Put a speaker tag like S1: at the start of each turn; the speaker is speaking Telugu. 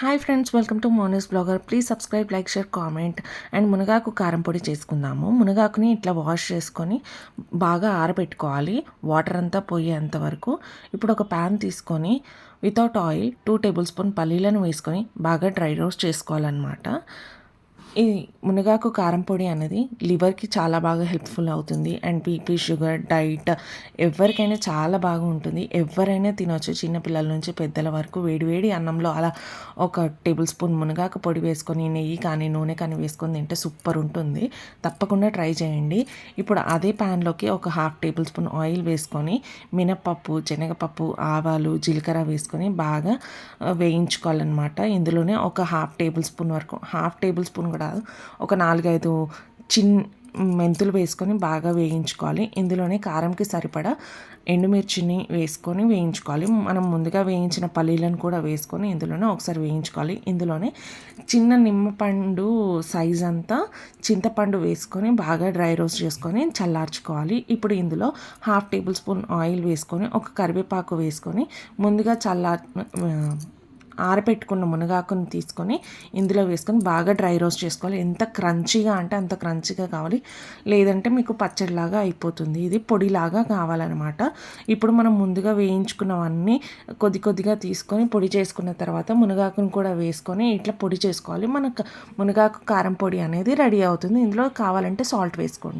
S1: Hi friends welcome to మోనస్ blogger please subscribe like share comment and మునగాకు కారం పొడి చేసుకుందాము. మునగాకుని ఇట్లా వాష్ చేసుకొని బాగా ఆరబెట్టుకోవాలి. వాటర్ అంతా పోయేంత వరకు. ఇప్పుడు ఒక ప్యాన్ తీసుకొని without oil two tablespoon పల్లీలను వేసుకొని బాగా డ్రై రోస్ట్ చేసుకోవాలన్నమాట. ఈ మునగాకు కారం పొడి అనేది లివర్కి చాలా బాగా హెల్ప్ఫుల్ అవుతుంది. అండ్ బీపీ షుగర్ డైట్ ఎవరికైనా చాలా బాగా ఉంటుంది. ఎవరైనా తినొచ్చు చిన్నపిల్లల నుంచి పెద్దల వరకు వేడివేడి అన్నంలో అలా ఒక టేబుల్ స్పూన్ మునగాకు పొడి వేసుకొని నెయ్యి కానీ నూనె కానీ వేసుకొని తింటే సూపర్ ఉంటుంది. తప్పకుండా ట్రై చేయండి. ఇప్పుడు అదే ప్యాన్లోకి ఒక హాఫ్ టేబుల్ స్పూన్ ఆయిల్ వేసుకొని మినప్పప్పు శనగపప్పు ఆవాలు జీలకర్ర వేసుకొని బాగా వేయించుకోవాలన్నమాట. ఇందులోనే ఒక హాఫ్ టేబుల్ స్పూన్ వరకు హాఫ్ టేబుల్ స్పూన్ కూడా ఒక నాలుగైదు చిన్ మెంతులు వేసుకొని బాగా వేయించుకోవాలి. ఇందులోనే కారంకి సరిపడా ఎండుమిర్చిని వేసుకొని వేయించుకోవాలి. మనం ముందుగా వేయించిన పల్లీలను కూడా వేసుకొని ఇందులోనే ఒకసారి వేయించుకోవాలి. ఇందులోనే చిన్న నిమ్మపండు సైజ్ అంతా చింతపండు వేసుకొని బాగా డ్రై రోస్ట్ చేసుకొని చల్లార్చుకోవాలి. ఇప్పుడు ఇందులో హాఫ్ టేబుల్ స్పూన్ ఆయిల్ వేసుకొని ఒక కరివేపాకు వేసుకొని ముందుగా చల్లార్ ఆరబెట్టుకున్న మునగాకును తీసుకొని ఇందులో వేసుకొని బాగా డ్రై రోస్ట్ చేసుకోవాలి. ఎంత క్రంచీగా అంటే అంత క్రంచీగా కావాలి. లేదంటే మీకు పచ్చడిలాగా అయిపోతుంది. ఇది పొడిలాగా కావాలన్నమాట. ఇప్పుడు మనం ముందుగా వేయించుకున్నవన్నీ కొద్ది కొద్దిగా తీసుకొని పొడి చేసుకున్న తర్వాత మునగాకును కూడా వేసుకొని ఇట్లా పొడి చేసుకోవాలి. మనకు మునగాకు కారం పొడి అనేది రెడీ అవుతుంది. ఇందులో కావాలంటే సాల్ట్ వేసుకోండి.